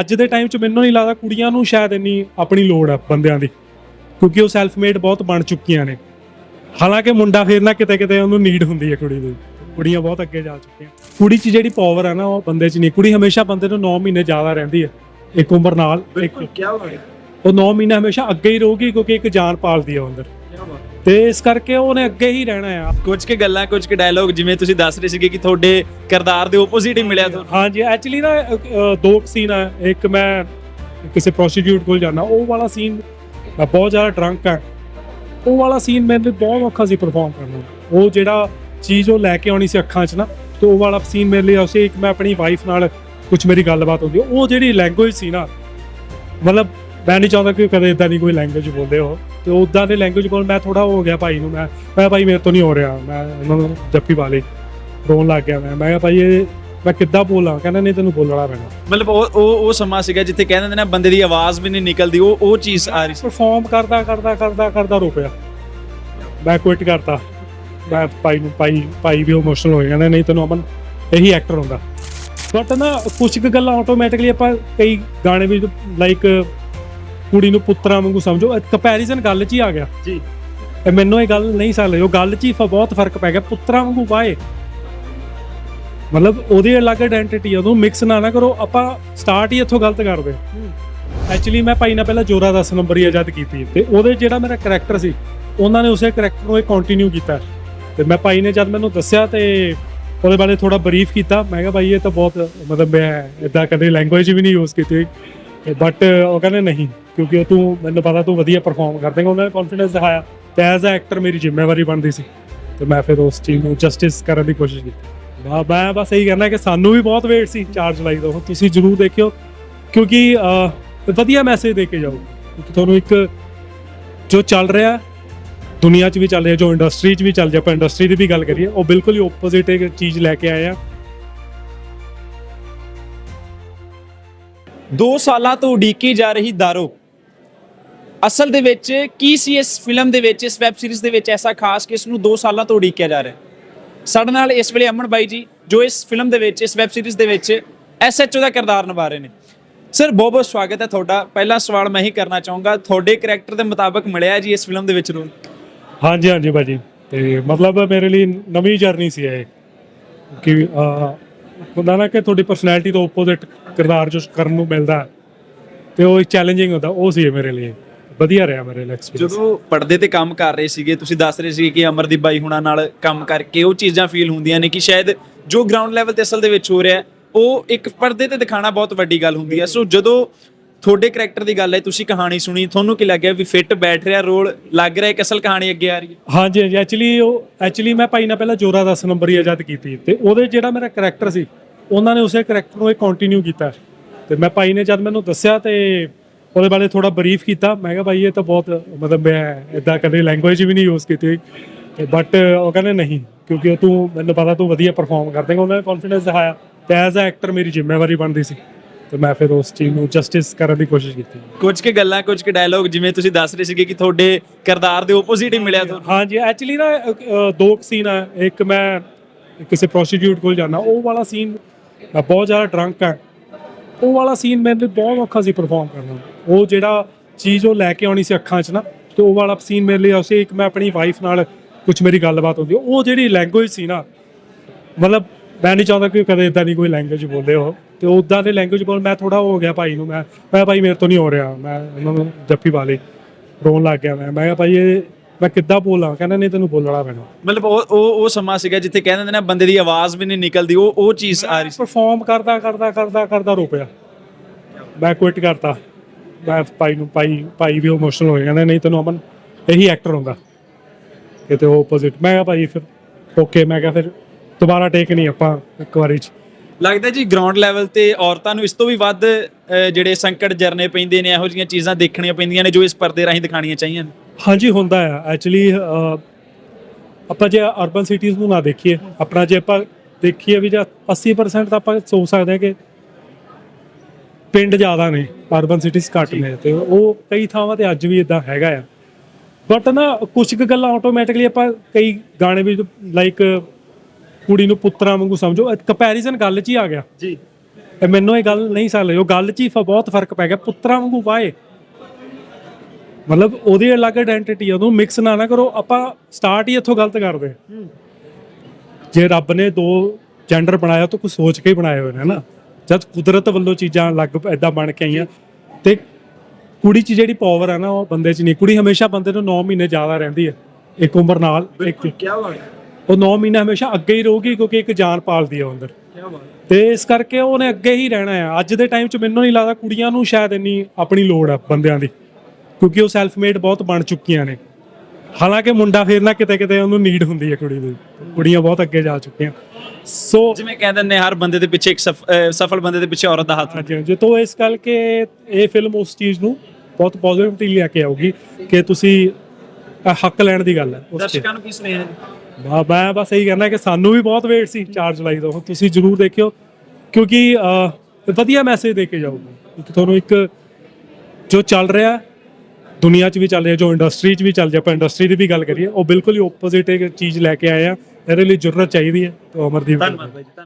ਅੱਜ ਦੇ ਟਾਈਮ 'ਚ ਮੈਨੂੰ ਨਹੀਂ ਲੱਗਦਾ ਕੁੜੀਆਂ ਨੂੰ ਸ਼ਾਇਦ ਇੰਨੀ ਆਪਣੀ ਲੋੜ ਆ ਬੰਦਿਆਂ ਦੀ ਕਿਉਂਕਿ ਉਹ ਸੈਲਫ ਮੇਡ ਬਹੁਤ ਬਣ ਚੁੱਕੀਆਂ ਨੇ। ਹਾਲਾਂਕਿ ਮੁੰਡਾ ਫੇਰ ਨਾ ਕਿਤੇ ਕਿਤੇ ਉਹਨੂੰ ਨੀਡ ਹੁੰਦੀ ਹੈ ਕੁੜੀ ਦੀ ਕੁੜੀਆਂ ਬਹੁਤ ਅੱਗੇ ਜਾ ਚੁੱਕੀਆਂ। ਕੁੜੀ 'ਚ ਜਿਹੜੀ ਪਾਵਰ ਹੈ ਨਾ ਉਹ ਬੰਦੇ 'ਚ ਨਹੀਂ ਕੁੜੀ ਹਮੇਸ਼ਾ ਬੰਦੇ ਤੋਂ 9 ਮਹੀਨੇ ਜ਼ਿਆਦਾ ਰਹਿੰਦੀ ਹੈ ਇੱਕ ਉਮਰ ਨਾਲ ਇੱਕ ਕੀ ਹੋਇਆ ਉਹ 9 ਮਹੀਨੇ ਹਮੇਸ਼ਾ ਅੱਗੇ ਹੀ ਰਹੂਗੀ ਕਿਉਂਕਿ ਇੱਕ ਜਾਨ ਪਾਲਦੀ ਹੈ ਉਹ ਅੰਦਰ। ਤੇ ਇਸ ਕਰਕੇ ਉਹਨੇ ਅੱਗੇ ਹੀ ਰਹਿਣਾ ਆ। ਕੁਝ ਕੁ ਗੱਲਾਂ ਕੁਝ ਕੁ ਡਾਇਲੋਗ ਜਿਵੇਂ ਤੁਸੀਂ ਦੱਸ ਰਹੇ ਸੀਗੇ ਕਿ ਤੁਹਾਡੇ ਕਿਰਦਾਰ ਦੇ ਆਪੋਜ਼ਿਟ ਹੀ ਮਿਲਿਆ ਤੁਹਾਨੂੰ। ਹਾਂਜੀ ਐਕਚੁਅਲੀ ਨਾ ਅ, ਦੋ ਸੀਨ ਆ। ਇੱਕ ਮੈਂ ਕਿਸੇ ਪ੍ਰੋਸਟੀਟਿਊਟ ਕੋਲ ਜਾਣਾ ਉਹ ਵਾਲਾ ਸੀਨ ਮੈਂ ਬਹੁਤ ਜ਼ਿਆਦਾ ਡਰੰਕ ਆ। ਉਹ ਵਾਲਾ ਸੀਨ ਮੈਨੂੰ ਬਹੁਤ ਔਖਾ ਸੀ ਪਰਫਾਰਮ ਕਰਨਾ ਉਹ ਜਿਹੜਾ ਚੀਜ਼ ਉਹ ਲੈ ਕੇ ਆਉਣੀ ਸੀ ਅੱਖਾਂ 'ਚ ਨਾ ਤੇ ਉਹ ਵਾਲਾ ਸੀਨ ਮੇਰੇ ਲਈ ਉਸੇ ਇੱਕ ਮੈਂ ਆਪਣੀ ਵਾਈਫ ਨਾਲ ਕੁਝ ਮੇਰੀ ਗੱਲਬਾਤ ਹੁੰਦੀ ਉਹ ਜਿਹੜੀ ਲੈਂਗੁਏਜ ਸੀ ਨਾ ਮਤਲਬ ਮੈਂ ਨਹੀਂ ਚਾਹੁੰਦਾ ਕਿ ਕਦੇ ਇਦਾਂ ਦੀ ਕੋਈ ਲੈਂਗੁਏਜ ਬੋਲੇ ਉਹ। ਤੇ ਉਦਾਂ ਦੇ ਲੈਂਗੁਏਜ ਕੋਲ ਮੈਂ ਥੋੜਾ ਹੋ ਗਿਆ ਭਾਈ ਨੂੰ ਮੈਂ ਮੈਂ ਭਾਈ ਮੇਰੇ ਤੋਂ ਨਹੀਂ ਹੋ ਰਿਹਾ। ਮੈਂ ਉਹਨਾਂ ਨੂੰ ਜੱਫੀ ਪਾ ਲਈ। ਰੋਣ ਲੱਗ ਗਿਆ ਮੈਂ। ਮੈਂ ਕਿਹਾ ਭਾਈ ਇਹ ਮੈਂ ਕਿੱਦਾਂ ਬੋਲਾਂ? ਕਹਿੰਦਾ ਨਹੀਂ ਤੈਨੂੰ ਬੋਲਣਾ ਪੈਣਾ। ਮਤਲਬ ਉਹ ਉਹ ਉਹ ਸਮਾਂ ਸੀਗਾ ਜਿੱਥੇ ਕਹਿੰਦੇ ਨੇ ਨਾ ਬੰਦੇ ਦੀ ਆਵਾਜ਼ ਵੀ ਨਹੀਂ ਨਿਕਲਦੀ। ਉਹ ਉਹ ਚੀਜ਼ ਆ ਰਹੀ ਸੀ। ਪਰਫਾਰਮ ਕਰਦਾ ਕਰਦਾ ਕਰਦਾ ਕਰਦਾ ਰੋ ਪਿਆ ਮੈਂ ਕੁਇਟ ਕਰਤਾ। ਮੈਂ ਭਾਈ ਨੂੰ ਭਾਈ ਭਾਈ ਵੀ ਇਮੋਸ਼ਨਲ ਹੋ ਗਿਆ ਕਹਿੰਦਾ ਨਹੀਂ ਤੈਨੂੰ ਅਮਨ ਇਹੀ ਐਕਟਰ ਹੁੰਦਾ। ਬਟ ਨਾ ਕੁਝ ਕੁ ਗੱਲਾਂ ਆਟੋਮੈਟਿਕਲੀ ਆਪਾਂ ਕਈ ਗਾਣੇ ਵਿੱਚ ਲਾਈਕ ਕੁੜੀ ਨੂੰ ਪੁੱਤਰਾਂ ਵਾਂਗੂ ਸਮਝੋ। ਕੰਪੈਰੀਜ਼ਨ ਗੱਲ 'ਚ ਹੀ ਆ ਗਿਆ। ਜੀ। ਇਹ ਮੈਨੂੰ ਇਹ ਗੱਲ ਨਹੀਂ ਸਮਝ ਉਹ ਗੱਲ 'ਚ ਹੀ ਬਹੁਤ ਫ਼ਰਕ ਪੈ ਗਿਆ। ਪੁੱਤਰਾਂ ਵਾਂਗੂ ਵਾਏ। ਮਤਲਬ ਉਹਦੀ ਅਲੱਗ ਆਇਡੈਂਟੀਟੀ ਉਹਨੂੰ ਮਿਕਸ ਨਾ ਨਾ ਕਰੋ। ਆਪਾਂ ਸਟਾਰਟ ਹੀ ਇੱਥੋਂ ਗਲਤ ਕਰਦੇ। ਐਕਚੁਅਲੀ ਮੈਂ ਭਾਈ ਨਾਲ ਪਹਿਲਾਂ ਜੋਰਾ 10 ਨੰਬਰ ਹੀ ਆਜ਼ਾਦ ਕੀਤੀ। ਤੇ ਉਹਦੇ ਜਿਹੜਾ ਮੇਰਾ ਕੈਰੈਕਟਰ ਸੀ ਉਹਨਾਂ ਨੇ ਉਸੇ ਕੈਰੈਕਟਰ ਨੂੰ ਇਹ ਕੰਟੀਨਿਊ ਕੀਤਾ। ਤੇ ਮੈਂ ਭਾਈ ਨੇ ਜਦ ਮੈਨੂੰ ਦੱਸਿਆ ਤੇ ਉਹਦੇ ਬਾਰੇ ਥੋੜਾ ਬਰੀਫ ਕੀਤਾ। ਮੈਂ ਕਿਹਾ ਭਾਈ ਇਹ ਤਾਂ ਬਹੁਤ ਮਤਲਬ ਮੈਂ ਇਦਾਂ ਕਦੇ ਲੈਂਗੁਏਜ ਵੀ ਨਹੀਂ ਯੂਜ਼ ਕੀਤੀ। ਬਟ ਉਹ ਕਹਿੰਦੇ ਨਹੀਂ, ਕਿਉਂਕਿ ਉਹ ਤੂੰ, ਮੈਨੂੰ ਪਤਾ ਤੂੰ ਵਧੀਆ ਪਰਫਾਰਮ ਕਰ ਦੇਂਗਾ ਉਹਨਾਂ ਨੇ ਕੌਨਫੀਡੈਂਸ ਦਿਖਾਇਆ। ਤੇ ਐਜ਼ ਅ ਐਕਟਰ ਮੇਰੀ ਜ਼ਿੰਮੇਵਾਰੀ ਬਣਦੀ ਸੀ। ਤੇ ਮੈਂ ਫਿਰ ਉਸ ਚੀਜ਼ ਨੂੰ ਜਸਟਿਸ ਕਰਨ ਦੀ ਕੋਸ਼ਿਸ਼ ਕੀਤੀ। ਮੈਂ ਮੈਂ ਬਸ ਇਹੀ ਕਹਿੰਦਾ ਕਿ ਸਾਨੂੰ ਵੀ ਬਹੁਤ ਵੇਟ ਸੀ 4 ਜੁਲਾਈ ਤੋਂ ਤੁਸੀਂ ਜਰੂਰ ਦੇਖਿਓ, ਕਿਉਂਕਿ ਵਧੀਆ ਮੈਸੇਜ ਦੇ ਕੇ ਜਾਓ। ਕਿਉਂਕਿ ਤੁਹਾਨੂੰ ਇੱਕ ਜੋ ਚੱਲ ਰਿਹਾ, ਦੁਨੀਆ 'ਚ ਵੀ ਚੱਲ ਰਿਹਾ, ਜੋ ਇੰਡਸਟਰੀ 'ਚ ਵੀ ਚੱਲ ਰਿਹਾ, ਆਪਾਂ ਇੰਡਸਟਰੀ ਦੀ ਵੀ ਗੱਲ ਕਰੀਏ, ਉਹ ਬਿਲਕੁਲ ਹੀ ਆਪੋਜ਼ਿਟ ਇੱਕ ਚੀਜ਼ ਲੈ ਕੇ ਆਏ ਆ। 2 ਸਾਲਾਂ ਤੋਂ ਉਡੀਕੀ ਜਾ ਰਹੀ ਦਾਰੋ। ਅਸਲ ਦੇ ਵਿੱਚ ਕੀ ਸੀ ਇਸ ਫਿਲਮ ਦੇ ਵਿੱਚ, ਇਸ ਵੈਬ ਸੀਰੀਜ਼ ਦੇ ਵਿੱਚ ਐਸਾ ਖਾਸ ਕਿ ਇਸ ਨੂੰ 2 ਸਾਲਾਂ ਤੋਂ ਉਡੀਕਿਆ ਜਾ ਰਿਹਾ ਸਾਡੇ ਨਾਲ ਇਸ ਵੇਲੇ ਅਮਨ ਬਾਈ ਜੀ, ਜੋ ਇਸ ਫਿਲਮ ਦੇ ਵਿੱਚ, ਇਸ ਵੈਬ ਸੀਰੀਜ਼ ਦੇ ਵਿੱਚ ਐਸਐਚਓ ਦਾ ਕਿਰਦਾਰ ਨਿਭਾ ਰਹੇ ਨੇ। ਸਰ ਬਹੁਤ ਬਹੁਤ ਸਵਾਗਤ ਹੈ ਤੁਹਾਡਾ। ਪਹਿਲਾ ਸਵਾਲ ਮੈਂ ਹੀ ਕਰਨਾ ਚਾਹੂੰਗਾ, ਤੁਹਾਡੇ ਕੈਰੈਕਟਰ ਦੇ ਮੁਤਾਬਕ ਮਿਲਿਆ ਜੀ ਇਸ ਫਿਲਮ ਦੇ ਵਿੱਚ ਰੋਲ? ਹਾਂਜੀ ਹਾਂਜੀ ਭਾਜੀ ਤੇ ਮਤਲਬ ਮੇਰੇ ਲਈ ਨਵੀਂ ਜਰਨੀ ਸੀ ਇਹ। ਕਿ ਹੁੰਦਾ ਨਾ ਕਿ ਤੁਹਾਡੀ ਪਰਸਨੈਲਿਟੀ ਤੋਂ ਆਪੋਜ਼ਿਟ ਕਿਰਦਾਰ ਜੋ ਕਰਨ ਨੂੰ ਮਿਲਦਾ ਤੇ ਉਹ ਚੈਲੰਜਿੰਗ ਹੁੰਦਾ, ਉਹ ਸੀ ਮੇਰੇ ਲਈ। ਵਧੀਆ ਰਿਹਾ ਮੇਰੇ ਲਈ ਐਕਸਪੀਰੀਅੰਸ ਜਦੋਂ ਪਰਦੇ ਤੇ ਕੰਮ ਕਰ ਰਹੇ ਸੀਗੇ, ਤੁਸੀਂ ਦੱਸ ਰਹੇ ਸੀਗੇ ਕਿ ਅਮਰਦੀਪ ਬਾਈ ਹੁਣਾਂ ਨਾਲ ਕੰਮ ਕਰਕੇ ਉਹ ਚੀਜ਼ਾਂ ਫੀਲ ਹੁੰਦੀਆਂ ਨੇ ਕਿ ਸ਼ਾਇਦ ਜੋ ਗਰਾਊਂਡ ਲੈਵਲ ਤੇ ਅਸਲ ਦੇ ਵਿੱਚ ਹੋ ਰਿਹਾ, ਉਹ ਇੱਕ ਪਰਦੇ ਤੇ ਦਿਖਾਣਾ ਬਹੁਤ ਵੱਡੀ ਗੱਲ ਹੁੰਦੀ ਹੈ। ਸੋ ਜਦੋਂ ਤੁਹਾਡੇ ਕੈਰੈਕਟਰ ਦੀ ਗੱਲ ਹੈ, ਤੁਸੀਂ ਕਹਾਣੀ ਸੁਣੀ, ਤੁਹਾਨੂੰ ਕੀ ਲੱਗਿਆ ਵੀ ਫਿੱਟ ਬੈਠ ਰਿਹਾ, ਰੋਲ ਲੱਗ ਰਿਹਾ, ਇੱਕ ਅਸਲ ਕਹਾਣੀ ਅੱਗੇ ਆ ਰਹੀ ਹੈ? ਹਾਂਜੀ ਹਾਂਜੀ ਐਕਚੁਅਲੀ ਉਹ ਐਕਚੁਅਲੀ ਮੈਂ ਭਾਈ ਨਾਲ ਪਹਿਲਾਂ ਜੋਰਾ 10 ਨੰਬਰ ਹੀ ਆਜ਼ਾਦ ਕੀਤੀ ਤੇ ਉਹਦੇ ਜਿਹੜਾ ਮੇਰਾ ਕੈਰੈਕਟਰ ਸੀ, ਉਹਨਾਂ ਨੇ ਉਸੇ ਕੈਰੈਕਟਰ ਨੂੰ ਇਹ ਕੰਟੀਨਿਊ ਕੀਤਾ। ਤੇ ਮੈਂ ਭਾਈ ਨੇ ਜਦ ਮੈਨੂੰ ਦੱਸਿਆ ਤੇ ਉਹਦੇ ਬਾਰੇ ਥੋੜਾ ਬਰੀਫ ਕੀਤਾ, ਮੈਂ ਕਿਹਾ ਭਾਈ ਇਹ ਤਾਂ ਬਹੁਤ, ਮਤਲਬ ਮੈਂ ਇਦਾਂ ਕਦੇ ਲੈਂਗੁਏਜ ਵੀ ਨਹੀਂ ਯੂਜ਼ ਕੀਤੀ ਬਟ ਉਹ ਕਹਿੰਦੇ ਨਹੀਂ, ਕਿਉਂਕਿ ਉਹ ਤੂੰ, ਮੈਨੂੰ ਪਤਾ ਤੂੰ ਵਧੀਆ ਪਰਫਾਰਮ ਕਰ ਦੇਂਗਾ, ਉਹਨਾਂ ਨੇ ਕੌਨਫੀਡੈਂਸ ਦਿਖਾਇਆ। ਤੇ ਐਜ਼ ਅ ਐਕਟਰ ਮੇਰੀ ਜ਼ਿੰਮੇਵਾਰੀ ਬਣਦੀ ਸੀ। ਤੇ ਮੈਂ ਫਿਰ ਉਸ ਚੀਜ਼ ਨੂੰ ਜਸਟਿਸ ਕਰਨ ਦੀ ਕੋਸ਼ਿਸ਼ ਕੀਤੀ। ਕੁਝ ਕੁ ਗੱਲਾਂ ਕੁਝ ਕੁ ਡਾਇਲੋਗ ਜਿਵੇਂ ਤੁਸੀਂ ਦੱਸ ਰਹੇ ਸੀਗੇ ਕਿ ਤੁਹਾਡੇ ਕਿਰਦਾਰ ਦੇ ਆਪੋਜ਼ਿਟ ਹੀ ਮਿਲਿਆ ਤੁਹਾਨੂੰ। ਹਾਂਜੀ ਐਕਚੁਅਲੀ ਨਾ ਅ, ਅ, ਦੋ ਸੀਨ ਆ। ਇੱਕ ਮੈਂ ਕਿਸੇ ਪ੍ਰੋਸਟੀਟਿਊਟ ਕੋਲ ਜਾਣਾ ਉਹ ਵਾਲਾ ਸੀਨ ਮੈਂ ਬਹੁਤ ਜ਼ਿਆਦਾ ਡਰੰਕ ਆ। ਉਹ ਵਾਲਾ ਸੀਨ ਲਈ ਬਹੁਤ ਔਖਾ ਸੀ ਪਰਫਾਰਮ ਕਰਨਾ ਉਹ ਜਿਹੜਾ ਚੀਜ਼ ਉਹ ਲੈ ਕੇ ਆਉਣੀ ਸੀ ਅੱਖਾਂ 'ਚ ਨਾ ਤੇ ਉਹ ਵਾਲਾ ਸੀਨ ਮੇਰੇ ਲਈ ਉਸੇ ਇੱਕ ਮੈਂ ਆਪਣੀ ਵਾਈਫ ਨਾਲ ਕੁਝ ਮੇਰੀ ਗੱਲਬਾਤ ਹੁੰਦੀ ਉਹ ਜਿਹੜੀ ਲੈਂਗੁਏਜ ਸੀ ਨਾ ਮਤਲਬ ਮੈਂ ਨਹੀਂ ਚਾਹੁੰਦਾ ਕਿ ਕਦੇ ਇਦਾਂ ਦੀ ਕੋਈ ਲੈਂਗੁਏਜ ਬੋਲੇ ਉਹ। ਤੇ ਉਦਾਂ ਦੇ ਲੈਂਗੁਏਜ ਕੋਲ ਮੈਂ ਥੋੜਾ ਹੋ ਗਿਆ ਭਾਈ ਨੂੰ ਮੈਂ ਮੈਂ ਭਾਈ ਮੇਰੇ ਤੋਂ ਨਹੀਂ ਹੋ ਰਿਹਾ ਮੈਂ ਉਹਨਾਂ ਨੂੰ ਜੱਫੀ ਪਾ ਲਈ ਰੋਣ ਲੱਗ ਗਿਆ ਮੈਂ। ਮੈਂ ਕਿਹਾ ਭਾਈ ਇਹ ਮੈਂ ਕਿੱਦਾਂ ਬੋਲਾਂ? ਕਹਿੰਦਾ ਨਹੀਂ ਤੈਨੂੰ ਬੋਲਣਾ ਪੈਣਾ। ਮਤਲਬ ਉਹ ਉਹ ਉਹ ਸਮਾਂ ਸੀਗਾ ਜਿੱਥੇ ਕਹਿੰਦੇ ਨੇ ਨਾ ਬੰਦੇ ਦੀ ਆਵਾਜ਼ ਵੀ ਨਹੀਂ ਨਿਕਲਦੀ ਉਹ ਉਹ ਚੀਜ਼ ਆ ਰਹੀ ਸੀ। ਪਰਫਾਰਮ ਕਰਦਾ ਕਰਦਾ ਕਰਦਾ ਕਰਦਾ ਰੋ ਪਿਆ ਮੈਂ ਕੁਇਟ ਕਰਤਾ। ਮੈਂ ਭਾਈ ਨੂੰ ਭਾਈ ਭਾਈ ਵੀ ਇਮੋਸ਼ਨਲ ਹੋ ਗਿਆ ਕਹਿੰਦਾ ਨਹੀਂ ਤੈਨੂੰ ਅਮਨ ਇਹੀ ਐਕਟਰ ਹੁੰਦਾ। ਕਿਤੇ ਉਹ ਆਪੋਜ਼ਿਟ ਮੈਂ ਕਿਹਾ ਭਾਈ ਫਿਰ ਓਕੇ ਮੈਂ ਕਿਹਾ ਫਿਰ ਦੁਬਾਰਾ ਟੇਕ ਨਹੀਂ ਆਪਾਂ ਇੱਕ ਵਾਰੀ ਚ। ਲੱਗਦਾ ਜੀ ਗਰਾਊਂਡ ਲੈਵਲ ਤੇ ਔਰਤਾਂ ਨੂੰ ਇਸ ਤੋਂ ਵੀ ਵੱਧ ਜਿਹੜੇ ਸੰਕਟ ਜਰਨੇ ਪੈਂਦੇ ਨੇ ਇਹੋ ਜਿਹੀਆਂ ਚੀਜ਼ਾਂ ਦੇਖਣੀਆਂ ਪੈਂਦੀਆਂ ਨੇ ਜੋ ਇਸ ਪਰਦੇ ਰਾਹੀਂ ਦਿਖਾਣੀਆਂ ਚਾਹੀਆਂ ਨੇ। ਹਾਂਜੀ ਹੁੰਦਾ ਆ ਐਕਚੁਅਲੀ ਆਪਾਂ ਜੇ ਅਰਬਨ ਸਿਟੀਜ਼ ਨੂੰ ਨਾ ਦੇਖੀਏ ਆਪਣਾ ਜੇ ਆਪਾਂ ਦੇਖੀਏ ਵੀ ਜਾਂ 80% ਤਾਂ ਆਪਾਂ ਸੋਚ ਸਕਦੇ ਹਾਂ ਕਿ ਪਿੰਡ ਜ਼ਿਆਦਾ ਨੇ ਅਰਬਨ ਸਿਟੀਜ਼ ਘੱਟ ਨੇ ਤੇ ਉਹ ਕਈ ਥਾਵਾਂ ਤੇ ਅੱਜ ਵੀ ਇਦਾਂ ਹੈਗਾ ਆ। ਬਟ ਨਾ ਕੁਝ ਕੁ ਗੱਲਾਂ ਆਟੋਮੈਟਿਕਲੀ ਆਪਾਂ ਕਈ ਗਾਣੇ ਵਿੱਚ ਲਾਈਕ ਕੁੜੀ ਨੂੰ ਪੁੱਤਰਾਂ ਵਾਂਗੂ ਸਮਝੋ। ਕੰਪੈਰੀਜ਼ਨ ਗੱਲ 'ਚ ਹੀ ਆ ਗਿਆ। ਜੀ। ਇਹ ਮੈਨੂੰ ਇਹ ਗੱਲ ਨਹੀਂ ਸਮਝ ਉਹ ਗੱਲ 'ਚ ਹੀ ਫ- ਬਹੁਤ ਫ਼ਰਕ ਪੈ ਗਿਆ। ਪੁੱਤਰਾਂ ਵਾਂਗੂ ਵਾਏ। ਮਤਲਬ ਉਹਦੀ ਅਲੱਗ ਆਇਡੈਂਟੀਟੀ ਆ। ਉਹਨੂੰ ਮਿਕਸ ਨਾ ਨਾ ਕਰੋ। ਆਪਾਂ ਸਟਾਰਟ ਹੀ ਇੱਥੋਂ ਗਲਤ ਕਰਦੇ। ਜੇ ਰੱਬ ਨੇ ਦੋ ਜੈਂਡਰ ਬਣਾਇਆ ਤਾਂ ਕੁਝ ਸੋਚ ਕੇ ਹੀ ਬਣਾਏ ਹੋਏ ਨੇ ਨਾ? ਜਦ ਕੁਦਰਤ ਵੱਲੋਂ ਚੀਜ਼ਾਂ ਅਲੱਗ ਐਦਾਂ ਬਣ ਕੇ ਆਈਆਂ। ਤੇ ਕੁੜੀ 'ਚ ਜਿਹੜੀ ਪਾਵਰ ਆ ਨਾ ਉਹ ਬੰਦੇ 'ਚ ਨਹੀਂ। ਕੁੜੀ ਹਮੇਸ਼ਾ ਬੰਦੇ ਨੂੰ 9 ਮਹੀਨੇ ਜ਼ਿਆਦਾ ਰਹਿੰਦੀ ਹੈ। ਇੱਕ ਉਮਰ ਨਾਲ ਇੱਕ ਕੀ ਬਾਤ ਉਹ 9 ਮਹੀਨੇ ਹਮੇਸ਼ਾ ਅੱਗੇ ਹੀ ਰਹੂਗੀ ਕਿਉਂਕਿ ਇੱਕ ਜਾਨ ਪਾਲਦੀ ਆ ਉਹ ਅੰਦਰ। ਕੀ ਬਾਤ ਤੇ ਇਸ ਕਰਕੇ ਉਹਨੇ ਅੱਗੇ ਹੀ ਰਹਿਣਾ ਆ। ਅੱਜ ਦੇ ਟਾਈਮ 'ਚ ਮੈਨੂੰ ਨਹੀਂ ਲੱਗਦਾ ਕੁੜੀਆਂ ਨੂੰ ਸ਼ਾਇਦ ਇੰਨੀ ਆਪਣੀ ਲੋੜ ਆ ਬੰਦਿਆਂ ਦੀ ਕਿਉਂਕਿ ਉਹ ਸੈਲਫ ਮੇਡ ਬਹੁਤ ਬਣ ਚੁੱਕੀਆਂ ਨੇ। ਹਾਲਾਂਕਿ ਮੁੰਡਾ ਫੇਰ ਨਾ ਕਿਤੇ ਕਿਤੇ ਉਹਨੂੰ ਨੀਡ ਹੁੰਦੀ ਹੈ ਕੁੜੀ ਦੀ। ਕੁੜੀਆਂ ਬਹੁਤ ਅੱਗੇ ਜਾ ਚੁੱਕੀਆਂ। ਸੋ ਜਿਵੇਂ ਕਹਿੰਦੇ ਨੇ ਹਰ ਬੰਦੇ ਦੇ ਪਿੱਛੇ ਇੱਕ ਸਫਲ ਬੰਦੇ ਦੇ ਪਿੱਛੇ ਔਰਤ ਦਾ ਹੱਥ ਹਾਂਜੀ ਹਾਂਜੀ। ਤੋਂ ਇਸ ਕਰਕੇ ਇਹ ਫਿਲਮ ਉਸ ਚੀਜ਼ ਨੂੰ ਬਹੁਤ ਪੋਜ਼ਿਟਿਵਲੀ ਲੈ ਕੇ ਆਊਗੀ ਕਿ ਤੁਸੀਂ ਹੱਕ ਲੈਣ ਦੀ ਗੱਲ ਹੈ। ਦਰਸ਼ਕਾਂ ਨੂੰ ਕੀ ਸੁਨੇਹਾ ਹੈ? ਮੈਂ- ਮੈਂ ਬਸ ਇਹੀ ਕਹਿਣਾ ਕਿ ਸਾਨੂੰ ਵੀ ਬਹੁਤ ਵੇਟ ਸੀ 4 ਜੁਲਾਈ ਤੋਂ। ਤੁਸੀਂ ਜਰੂਰ ਦੇਖਿਓ ਕਿਉਂਕਿ ਅਹ, ਵਧੀਆ ਮੈਸੇਜ ਦੇ ਕੇ ਜਾਊਗਾ। ਇੱਕ ਤੁਹਾਨੂੰ ਇੱਕ ਜੋ ਚੱਲ ਰਿਹਾ ਦੁਨੀਆ 'ਚ ਵੀ ਚੱਲ ਰਿਹਾ ਜੋ ਇੰਡਸਟਰੀ 'ਚ ਵੀ ਚੱਲ ਰਿਹਾ ਆਪਾਂ ਇੰਡਸਟਰੀ ਦੀ ਵੀ ਗੱਲ ਕਰੀਏ ਉਹ ਬਿਲਕੁਲ ਹੀ ਆਪੋਜ਼ਿਟ ਇੱਕ ਚੀਜ਼ ਲੈ ਕੇ ਆਏ ਆ। ਇਹਦੇ ਲਈ ਜੁਰਤ ਚਾਹੀਦੀ ਹੈ। ਤਾਂ ਅਮਰਦੀਪ ਧੰਨਵਾਦ ਬਾਈ ਜੀ ਧੰਨਵਾਦ।